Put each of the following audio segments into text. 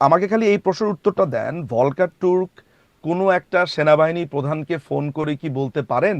আমাকে খালি এই প্রশ্নের উত্তরটা দেন ভলকার টুর্ক কোনো একটা সেনাবাহিনী প্রধানকে ফোন করে কি বলতে পারেন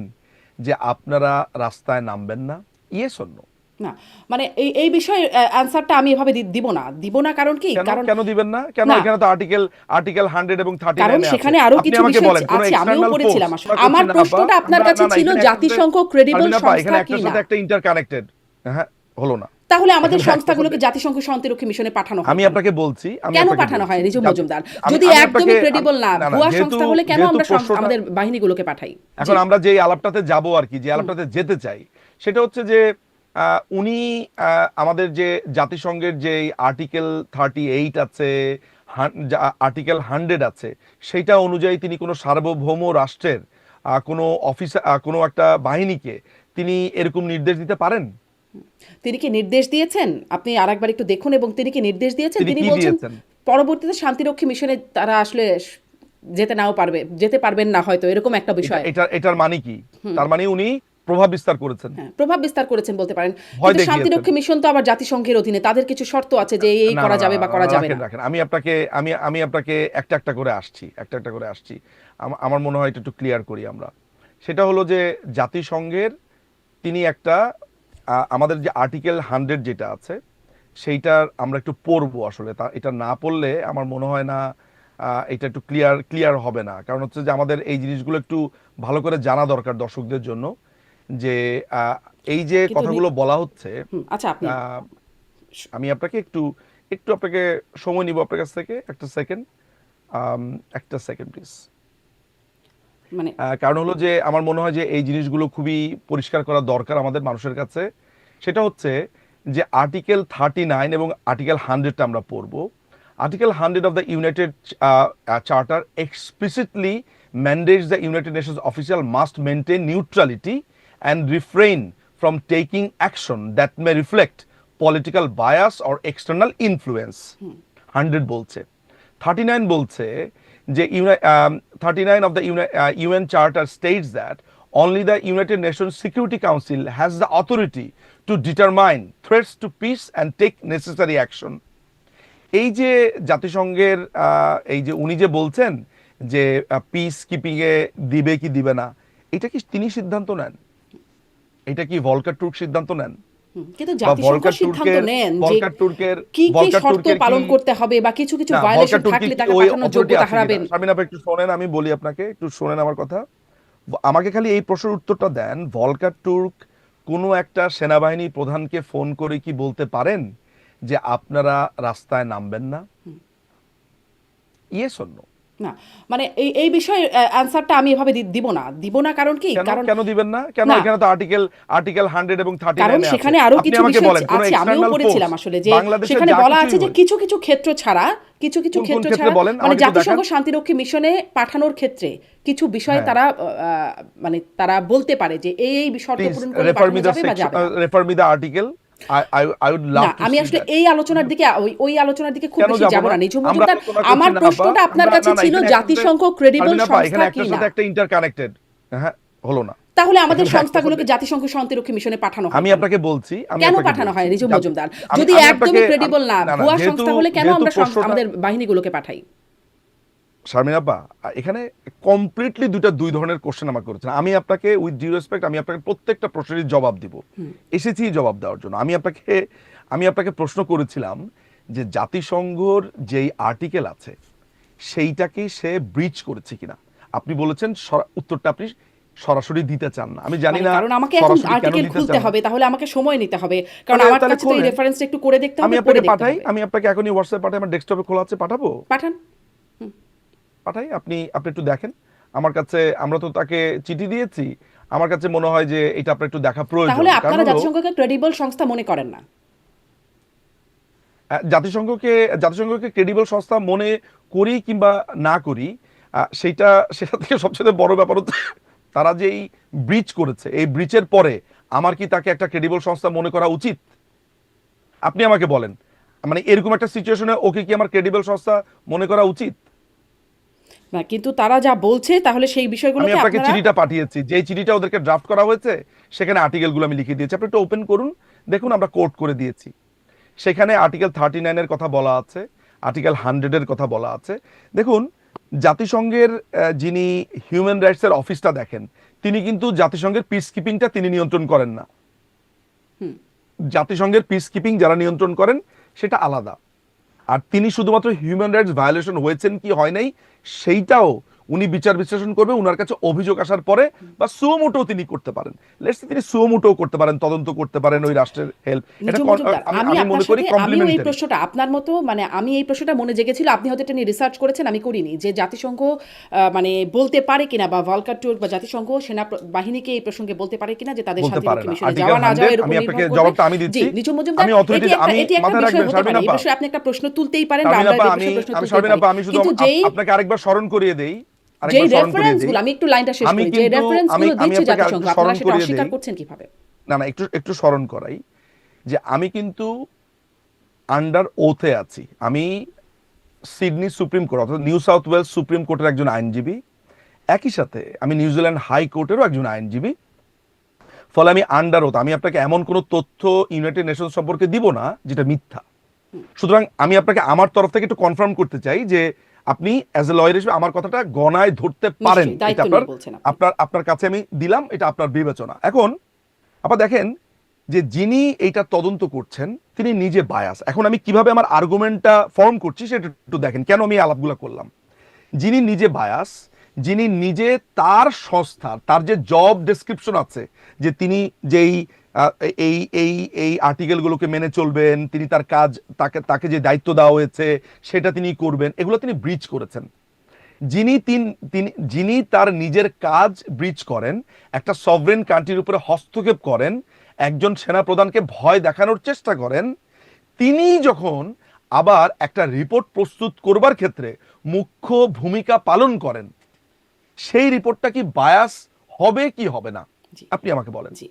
যে আপনারা রাস্তায় নামবেন না? ইয়েস অন্য না মানে এই এই বিষয়ে অ্যানসারটা আমি এভাবে দিব না। দিব না কারণ কি? কারণ কেন দিবেন না? কেন এখানে তো আর্টিকেল আর্টিকেল 100 এবং 39 কারণ সেখানে আরও কিছু বিষয় আছে আমিও পড়েছিলাম। আমার প্রশ্নটা আপনার কাছে ছিল জাতিসংঘ ক্রেডিবল সংস্থা কি না? একটা ইন্টারকানেক্টেড হ্যাঁ হলো না। তাহলে আমাদের সংস্থাগুলোকে জাতিসংঘ শান্তিরক্ষী মিশনে পাঠানো আমি আপনাকে বলছি কেন পাঠানো হয়। রিজু মজুমদার? যদি একদমই ক্রেডিবল না ভুয়া সংস্থা হলে কেন আমরা আমাদের বাহিনীগুলোকে পাঠাই? এখন আমরা যে আলাপটাতে যাব আর কি যে আলাপটাতে যেতে চাই সেটা হচ্ছে যে উনি আমাদের যে জাতিসংঘের যে আর্টিকেল থার্টি এইট আছে আর্টিকেল হান্ড্রেড আছে সেইটা অনুযায়ী তিনি কোনো সার্বভৌম রাষ্ট্রের কোনো অফিস কোনো একটা বাহিনীকে তিনি এরকম নির্দেশ দিতে পারেন? তিনি কি নির্দেশ দিয়েছেন? আপনি আরেকবার একটু দেখুন এবং তিনি কি নির্দেশ দিয়েছেন? তিনি বলছেন পরবর্তীতে শান্তিরক্ষী মিশনে তারা আসলে যেতে নাও পারবে যেতে পারবেন না হয়তো এরকম একটা বিষয়। এটা এটার মানে কি? তার মানে উনি প্রভাব বিস্তার করেছেন। হ্যাঁ, প্রভাব বিস্তার করেছেন বলতে পারেন। কিন্তু শান্তিরক্ষী মিশন তো আবার জাতিসংঘের অধীনে তাদের কিছু শর্ত আছে যে এই করা যাবে বা করা যাবে না। রাখেন। আমি আপনাকে আমি আমি আপনাকে একটা একটা করে আসছি একটা একটা করে আসছি। আমার মনে হয় এটা একটু ক্লিয়ার করি আমরা। সেটা হলো যে জাতিসংঘের তিনি একটা আমাদের যে আর্টিকেল হান্ড্রেড যেটা আছে সেইটার আমরা একটু পড়ব আসলে। তা এটা না পড়লে আমার মনে হয় না এটা একটু ক্লিয়ার ক্লিয়ার হবে না। কারণ হচ্ছে যে আমাদের এই জিনিসগুলো একটু ভালো করে জানা দরকার দর্শকদের জন্য যে এই যে কথাগুলো বলা হচ্ছে আচ্ছা আপনি আমি আপনাকে একটু একটু আপনাকে সময় নিব আপনার কাছ থেকে। একটা সেকেন্ড একটা সেকেন্ড প্লিজ মানে কারণ হলো যে আমার মনে হয় যে এই জিনিসগুলো খুবই পরিষ্কার করা দরকার আমাদের মানুষের কাছে। সেটা হচ্ছে যে আর্টিকেল থার্টি নাইন এবং আর্টিকেল হান্ড্রেডটা আমরা পড়ব। Article hundred of the United charter explicitly mandates the United Nations official must maintain neutrality and refrain from taking action that may reflect political bias or external influence hundred বলছে। Thirty nine বলছে যে thirty nine of the UN charter states that only the United Nations Security Council has the authority to determine threats to peace and take necessary action এই যে জাতিসংঘের এই যে উনি যে বলছেন যে পিস কিপিং এ দিবে কি দিবে না, এটা কি তিনি সিদ্ধান্ত নেন? এটা কি ভলকার টুর্ক সিদ্ধান্ত নেন? কিন্তু জাতিসংঘ সিদ্ধান্ত নেন যে কি কি শর্ত পালন করতে হবে বা কিছু কিছু ভায়োলেশন থাকলে তাকে পাঠানোর যোগ্যতা হারাবেন। কিনা? শামিনা আপা একটু শোনেন আমি বলি আপনাকে একটু শোনেন আমার কথা। আমাকে খালি এই প্রশ্নের উত্তরটা দেন ভলকার টুর্ক কোনো একটা সেনাবাহিনী প্রধানকে ফোন করে কি বলতে পারেন যে আপনারা রাস্তায় নামবেন না? ইয়েস অন্য না মানে এই এই বিষয়ে অ্যানসারটা আমি এভাবে দিব না। দিব না কারণ কি? কারণ কেন দিবেন না? কেন এখানে তো আর্টিকেল আর্টিকেল 100 এবং 39 কারণ সেখানে আরও কিছু বিষয় আছে আমিও পড়েছিলাম আসলে যে সেখানে বলা আছে যে কিছু কিছু ক্ষেত্র ছাড়া কিছু কিছু ক্ষেত্র ছাড়া? মানে জাতিসংঘ শান্তিরক্ষী মিশনে পাঠানোর ক্ষেত্রে কিছু বিষয় হ্যাঁ। তারা মানে তারা বলতে পারে যে এই এই শর্ত পূরণ করে পাঠানো যাবে বা যাবে রেফার মি দ্য আর্টিকেল আমি আসলে এই আলোচনার দিকে ওই আলোচনার দিকে খুব বেশি যাব না? নিঝুম মজুমদার আমার প্রশ্নটা আপনার কাছে ছিল জাতিসংঘ ক্রেডিবল সংস্থা কি না একটা ইন্টারকানেক্টেড হ্যাঁ হলো না। তাহলে আমাদের সংস্থাগুলোকে জাতিসংঘ শান্তিরক্ষী মিশনে পাঠানো হয়। আমি আপনাকে বলছি আমি কেন পাঠানো হয় রিজু মজুমদার? যদি একদমই ক্রেডিবল না, ভুয়া সংস্থা হলে কেন আমরা আমাদের বাহিনীগুলোকে পাঠাই? শারমিন আপা এখানে কমপ্লিটলি দুইটা দুই ধরনের কোশ্চেন আমাকে করেছেন। আমি আপনাকে উইথ ডিউ রেসপেক্ট আমি আপনাকে প্রত্যেকটা প্রশ্নেরই জবাব দিব। এসেছি জবাব দেওয়ার জন্য। আমি আপনাকে আমি আপনাকে প্রশ্ন করেছিলাম যে জাতিসংঘর যেই আর্টিকেল আছে সেইটাকে সে ব্রিচ করেছে কিনা? আপনি বলেছেন উত্তরটা আপনি সরাসরি দিতে চান না। আমি জানি মানে না কারণ আমাকে এখন আর্টিকেল খুলতে হবে তাহলে আমাকে সময় নিতে হবে। কারণ আমার কাছে তো এই রেফারেন্সটা একটু করে দেখতে হবে আমি আপনাকে পাঠাই আমি আপনাকে এখনই হোয়াটসঅ্যাপ পাঠাই আমার ডেস্কটপে খোলা আছে পাঠাবো? পাঠান। পাঠাই আপনি আপনি একটু দেখেন। আমার কাছে আমরা তো তাকে চিঠি দিয়েছি। আমার কাছে মনে হয় যে এটা আপনার একটু দেখা প্রয়োজন। তাহলে আপনারা জাতিসংঘকে ক্রেডিবল সংস্থা মনে করেন না। জাতিসংঘকে জাতিসংঘকে ক্রেডিবল সংস্থা মনে করি কিংবা না করি সেইটা সেটা থেকে সবচেয়ে বড় ব্যাপার হচ্ছে তারা যে এই ব্রিচ করেছে এই ব্রিচের পরে আমার কি তাকে একটা ক্রেডিবল সংস্থা মনে করা উচিত? আপনি আমাকে বলেন। মানে এরকম একটা সিচুয়েশনে ওকে কি আমার ক্রেডিবল সংস্থা মনে করা উচিত? না কিন্তু তারা যা বলছে তাহলে সেই বিষয়গুলো আমি আপনাকে চিঠিটা পাঠিয়েছি। যে চিঠিটা ওদেরকে ড্রাফট করা হয়েছে সেখানে আর্টিকেলগুলো আমি লিখে দিয়েছি। আপনি একটু ওপেন করুন। দেখুন আমরা কোট করে দিয়েছি। সেখানে আর্টিকেল থার্টি নাইনের কথা বলা আছে আর্টিকেল হান্ড্রেডের কথা বলা আছে। দেখুন জাতিসংঘের যিনি হিউম্যান রাইটসের অফিসটা দেখেন তিনি কিন্তু জাতিসংঘের পিস কিপিংটা তিনি নিয়ন্ত্রণ করেন না। হুম। জাতিসংঘের পিস কিপিং যারা নিয়ন্ত্রণ করেন সেটা আলাদা। আর তিনি শুধুমাত্র হিউম্যান রাইটস ভায়োলেশন হয়েছেন কি হয় নাই সেইটাও উনি বিচার বিশ্লেষণ করবে উনার কাছে অভিযোগ আসার পরে বা সুমোটো তিনি করতে পারেন। লেটস তিনি সুমোটো করতে পারেন তদন্ত করতে পারেন ওই রাষ্ট্রের হেল্প এটা আমি মনে করি সাথে আমিও এই প্রশ্নটা আপনার মতো মানে আমি এই প্রশ্নটা মনে জেগেছিল আপনি হয়তো এটা নিয়ে রিসার্চ করেছেন আমি করিনি। যে জাতিসংঘ মানে বলতে পারে কিনা বা ভলকার টুর বা জাতিসংঘ সেনা বাহিনীকে এই প্রসঙ্গে বলতে পারে কিনা যে তাদের শান্তি পারে মিশনে যাওয়া না যাওয়া এর আমি আপনাকে জবাবটা আমি দিচ্ছি। নিজু মজুমদার আমি অথরিটি আমি মাথায় রাখবেন পারে। এই আপা। বিষয়ে আপনি একটা প্রশ্ন তুলতেই পারেন বা আমরা আমি প্রশ্ন তুলতেই পারি। কিন্তু যেই আপনাকে আরেকবার স্মরণ করিয়ে দেই যেই আরেকবার স্মরণ করিয়ে রেফারেন্স দেই। গুলো আমি একটু লাইনটা শেষ করি যে কিন্তু- রেফারেন্স আমি- গুলো আমি দিচ্ছে জাতিসংঘ আপনারা সেটা অস্বীকার করছেন কীভাবে? না না একটু একটু স্মরণ করাই যে আমি কিন্তু আন্ডার ওথে আছি। আমি সিডনি সুপ্রিম কোর্ট অর্থাৎ নিউ সাউথ ওয়েলস সুপ্রিম কোর্টের একজন আইনজীবী। একই সাথে আমি নিউজিল্যান্ড হাই কোর্টেরও একজন আইনজীবী। ফলে আমি আন্ডার ওথ আমি আপনাকে এমন কোনো তথ্য ইউনাইটেড নেশন সম্পর্কে দিব না যেটা মিথ্যা। সুতরাং আমি আপনাকে আমার তরফ থেকে একটু কনফার্ম করতে চাই যে আপনি অ্যাজ এ লয়ার হিসেবে আমার কথাটা গণায় ধরতে পারেন। এটা আপনার। আপনার আপনার কাছে আমি দিলাম এটা আপনার বিবেচনা। এখন আবার দেখেন যে যিনি এইটা তদন্ত করছেন তিনি নিজে বায়াস এখন আমি কীভাবে আমার আর্গুমেন্টটা ফর্ম করছি সেটা একটু দেখেন কেন আমি আলাপগুলো করলাম? যিনি নিজে বায়াস যিনি নিজে তার সংস্থার তার যে জব ডেসক্রিপশন আছে যে তিনি যেই এই এই এই আর্টিকেলগুলোকে মেনে চলবেন তিনি তার কাজ তাকে তাকে যে দায়িত্ব দেওয়া হয়েছে সেটা তিনি করবেন এগুলো তিনি ব্রিজ করেছেন। যিনি তিন- তিনি যিনি তার নিজের কাজ ব্রিজ করেন একটা সভরেন কান্ট্রির উপরে হস্তক্ষেপ করেন একজন সেনাপ্রধানকে ভয় দেখানোর চেষ্টা করেন তিনি যখন আবার একটা রিপোর্ট প্রস্তুত করবার ক্ষেত্রে মুখ্য ভূমিকা পালন করেন সেই রিপোর্টটা কি বায়াস হবে কি হবে না। আপনি আমাকে বলেন।